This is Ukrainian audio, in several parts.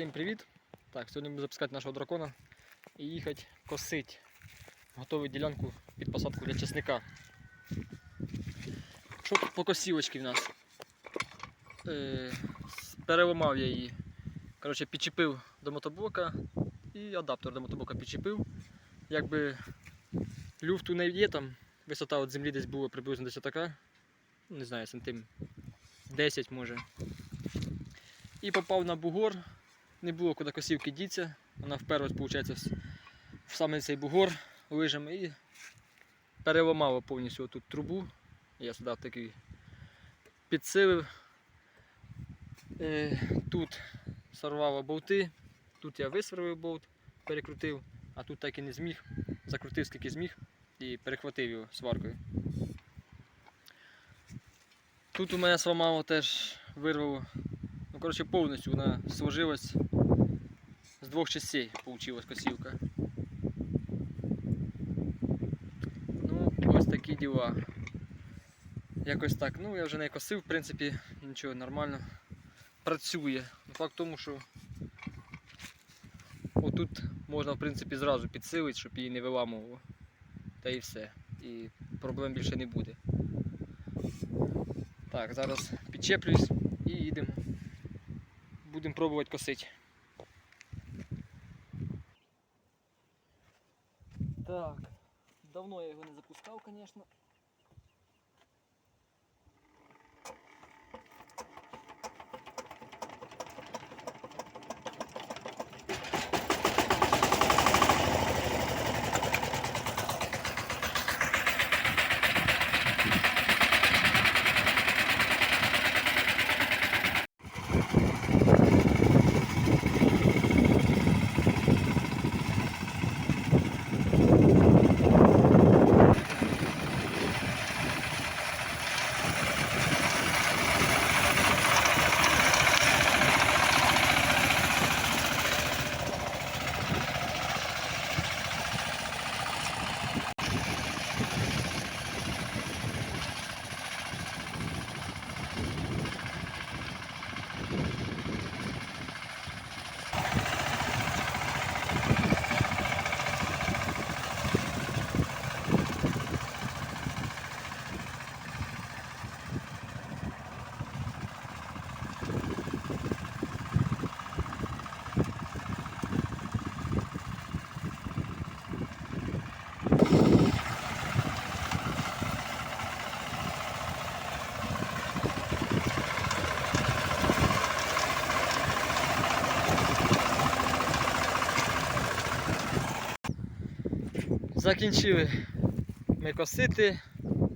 Всім привіт! Так, сьогодні будемо запускати нашого дракона і їхати косити готову ділянку під посадку для чесника. Що по косівочці в нас? Е, переламав я її. Коротше, підчепив до мотоблока і адаптер до мотоблока підчепив. Якби люфту не є там, висота від землі десь була приблизно десь така. Не знаю, сантим 10 може. І попав на бугор, не було куди косівки діться. Вона вперлась, виходить, в, саме цей бугор лижами і переламала повністю тут трубу. Я сюди такий підсилив. Е, тут сорвало болти, тут я висверлив болт, перекрутив, а тут так і не зміг. Закрутив скільки зміг і перехватив його сваркою. Тут у мене сламало теж вирвало Ну, коротше, повністю вона сложилась з двох частей получилась косівка. Ну, ось такі діла. Якось так. Ну, я вже не косив, в принципі, нічого нормально. Працює. Ну, Факт в тому, що отут можна, в принципі, зразу підсилити, щоб її не виламувало. Та і все. І проблем більше не буде. Так, зараз підчеплюсь і їдемо будемо пробувати косити. Так, давно я його не запускав, звісно. Закінчили ми косити,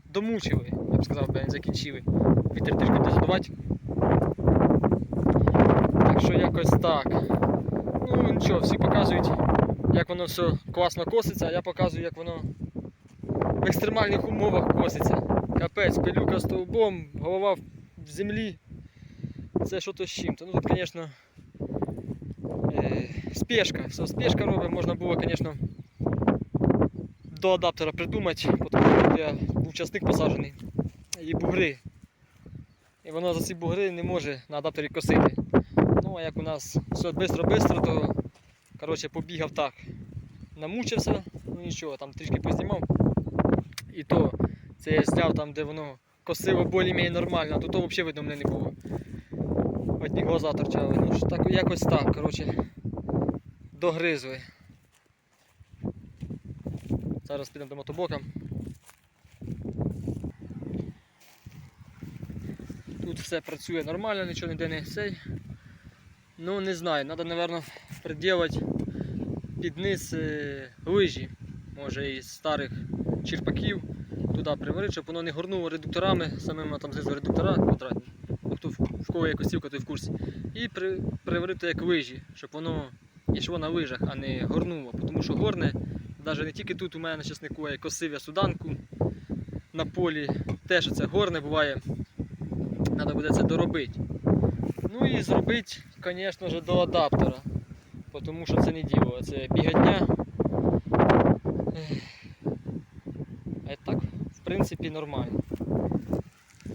домучили, я б сказав, не закінчили. Вітер трішки буде. Так що якось так. Ну нічого, всі показують, як воно все класно коситься, а я показую, як воно в екстремальних умовах коситься. Капець, пилюка стовбом, голова в землі. Це що то з чим-то. Ну тут, звісно, е, спешка. Все спешка робить, можна було, звісно, до адаптера придумати, тому що я був часник посаджений і бугри. І воно за ці бугри не може на адаптері косити. Ну а як у нас все швидко-швидко, то коротше, побігав так. Намучився, ну нічого, там трішки познімав. І то це я зняв там, де воно косило більш-менш нормально, тут то взагалі видно мене не було. Одні глаза торчали. Ну так, якось так, коротше, догризли. Зараз підемо до мотоблока. Тут все працює нормально, нічого ніде не цей. Ну не знаю, треба, мабуть, приділити під низ е, лижі, може із старих черпаків туди приварити, щоб воно не горнуло редукторами, самими там знизу редуктора квадратні. Хто в, кого є косівка, той в курсі. І при, приварити як лижі, щоб воно йшло на лижах, а не горнуло. Тому що горне навіть не тільки тут у мене на часнику, а косив я суданку на полі. Теж це горне буває. Треба буде це доробити. Ну і зробити, звісно ж, до адаптера. Тому що це не діло, це бігання. А так, в принципі, нормально.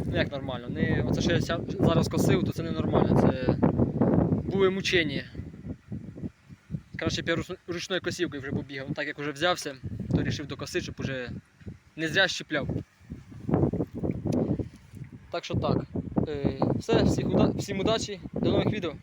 Ну як нормально? Не, оце що я зараз косив, то це не нормально. Це були мучення. Краще б я ручною косівкою вже побігав. Ну, Так як вже взявся, то вирішив докосити, щоб уже не зря щіпляв. Так що так. Е, Все, всім удачі, до нових відео.